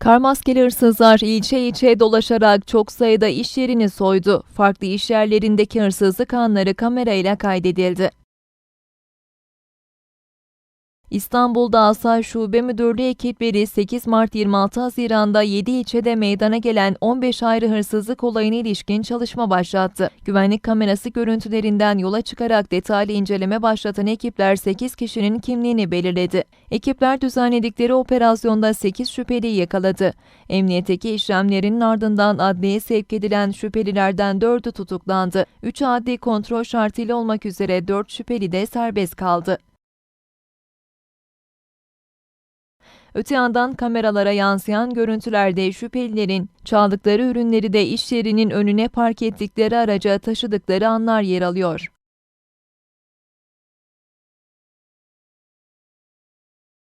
Karmaskeli hırsızlar ilçe ilçe dolaşarak çok sayıda iş yerini soydu. Farklı iş yerlerindeki hırsızlık anları kamerayla kaydedildi. İstanbul'da Asayiş Şube Müdürlüğü ekipleri 8 Mart 26 Haziran'da 7 ilçede meydana gelen 15 ayrı hırsızlık olayına ilişkin çalışma başlattı. Güvenlik kamerası görüntülerinden yola çıkarak detaylı inceleme başlatan ekipler 8 kişinin kimliğini belirledi. Ekipler düzenledikleri operasyonda 8 şüpheliyi yakaladı. Emniyetteki işlemlerinin ardından adliyeye sevk edilen şüphelilerden 4'ü tutuklandı. 3 adli kontrol şartıyla olmak üzere 4 şüpheli de serbest kaldı. Öte yandan kameralara yansıyan görüntülerde şüphelilerin çaldıkları ürünleri de iş yerinin önüne park ettikleri araca taşıdıkları anlar yer alıyor.